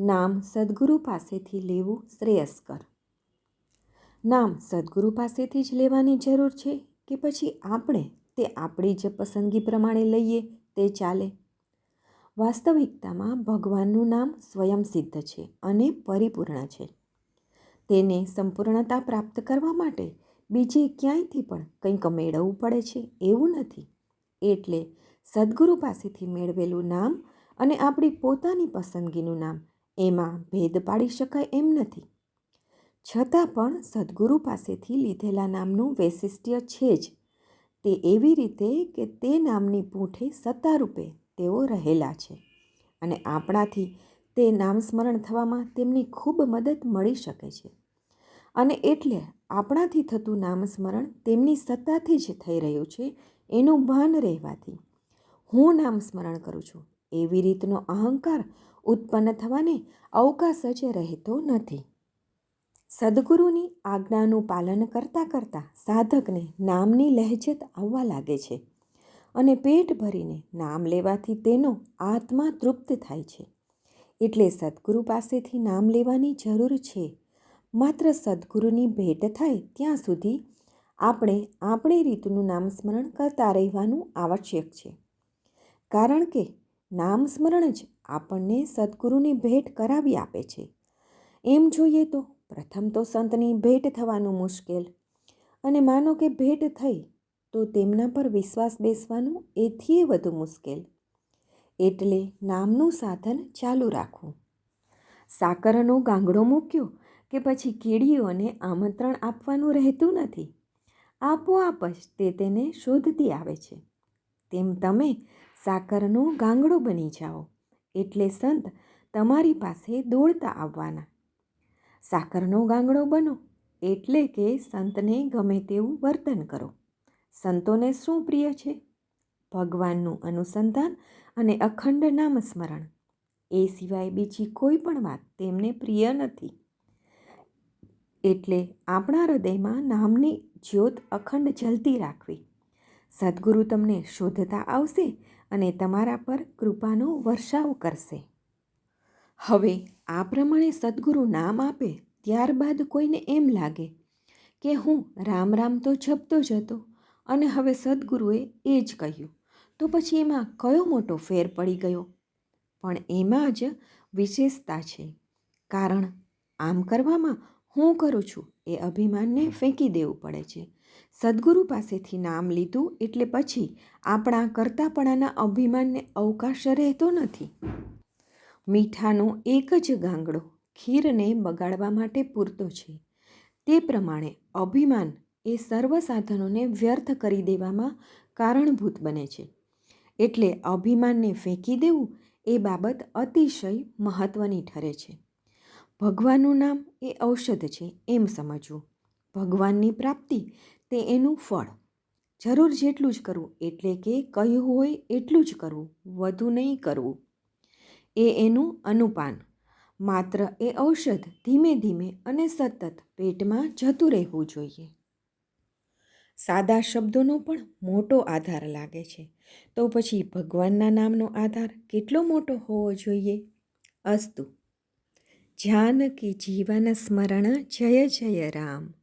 નામ સદગુરુ પાસેથી લેવું શ્રેયસ્કર. નામ સદગુરુ પાસેથી જ લેવાની જરૂર છે કે પછી આપણે તે આપણી જ પસંદગી પ્રમાણે લઈએ તે ચાલે? વાસ્તવિકતામાં ભગવાનનું નામ સ્વયં સિદ્ધ છે અને પરિપૂર્ણ છે. તેને સંપૂર્ણતા પ્રાપ્ત કરવા માટે બીજે ક્યાંયથી પણ કંઈક મેળવવું પડે છે એવું નથી. એટલે સદગુરુ પાસેથી મેળવેલું નામ અને આપણી પોતાની પસંદગીનું નામ એમાં ભેદ પાડી શકાય એમ નથી. છતાં પણ સદગુરુ પાસેથી લીધેલા નામનું વૈશિષ્ટ્ય છે જ. તે એવી રીતે કે તે નામની પૂંઠે સત્તારૂપે તેઓ રહેલા છે અને આપણાથી તે નામસ્મરણ થવામાં તેમની ખૂબ મદદ મળી શકે છે. અને એટલે આપણાથી થતું નામસ્મરણ તેમની સત્તાથી જ થઈ રહ્યું છે એનું ભાન રહેવાથી. હું નામસ્મરણ કરું છું. એવી રીતનો અહંકાર ઉત્પન્ન થવાને અવકાશ જ રહેતો નથી. સદગુરુની આજ્ઞાનું પાલન કરતાં કરતાં સાધકને નામની લહેજત આવવા લાગે છે અને પેટ ભરીને નામ લેવાથી તેનો આત્મા તૃપ્ત થાય છે. એટલે સદગુરુ પાસેથી નામ લેવાની જરૂર છે. માત્ર સદગુરુની ભેટ થાય ત્યાં સુધી આપણે આપણી રીતનું નામસ્મરણ કરતા રહેવાનું આવશ્યક છે. કારણ કે નામસ્મરણ જ આપણને સદગુરુની ભેટ કરાવી આપે છે. એમ જોઈએ તો પ્રથમ તો સંતની ભેટ થવાનું મુશ્કેલ. અને માનો કે ભેટ થઈ, તો તેમના પર વિશ્વાસ બેસવાનું એથીય વધુ મુશ્કેલ. એટલે નામનું સાધન ચાલુ રાખવું. સાકરનો ગાંગડો મૂક્યો કે પછી કીડીઓને આમંત્રણ આપવાનું રહેતું નથી. આપોઆપ જ તે તેને શોધતી આવે છે. તેમ તમે સાકરનો ગાંગડો બની જાઓ, એટલે સંત તમારી પાસે દોડતા આવવાના. સાકરનો ગાંગડો બનો, એટલે કે સંતને ગમે તેવું વર્તન કરો. સંતોને શું પ્રિય છે? ભગવાનનું અનુસંધાન અને અખંડ નામસ્મરણ. એ સિવાય બીજી કોઈ પણ વાત તેમને પ્રિય નથી. એટલે આપણા હૃદયમાં નામની જ્યોત અખંડ જલતી રાખવી. સદગુરુ તમને શોધતા આવશે અને તમારા પર કૃપાનો વર્ષાવ કરશે. હવે આ પ્રમાણે સદગુરુ નામ આપે ત્યારબાદ કોઈને એમ લાગે કે હું રામ રામ તો જપતો જ હતો અને હવે સદગુરુએ એ જ કહ્યું. તો પછી એમાં કયો મોટો ફેર પડી ગયો? પણ એમાં જ વિશેષતા છે. કારણ આમ કરવામાં હું કરું છું એ અભિમાનને ફેંકી દેવું પડે છે. સદગુરુ પાસેથી નામ લીધું એટલે પછી આપણા કરતાપણાના અભિમાનને અવકાશ રહેતો નથી. મીઠાનો એક જ ગાંગડો ખીરને બગાડવા માટે પૂરતો છે. તે પ્રમાણે અભિમાન એ સર્વ સાધનોને વ્યર્થ કરી દેવામાં કારણભૂત બને છે. એટલે અભિમાનને ફેંકી દેવું એ બાબત અતિશય મહત્ત્વની ઠરે છે. ભગવાનનું નામ એ ઔષધ છે એમ સમજવું. ભગવાનની પ્રાપ્તિ, તે એનું ફળ. જરૂર જેટલું જ કરવું, એટલે કે કહ્યું હોય એટલું જ કરવું, વધુ નહીં કરવું. એ એનું અનુપાન. માત્ર એ ઔષધ ધીમે ધીમે અને સતત પેટમાં જતું રહેવું જોઈએ. સાદા શબ્દોનો પણ મોટો આધાર લાગે છે. તો પછી ભગવાનના નામનો આધાર કેટલો મોટો હોવો જોઈએ? અસ્તુ. જાનકી જીવન સ્મરણ જય જય રામ.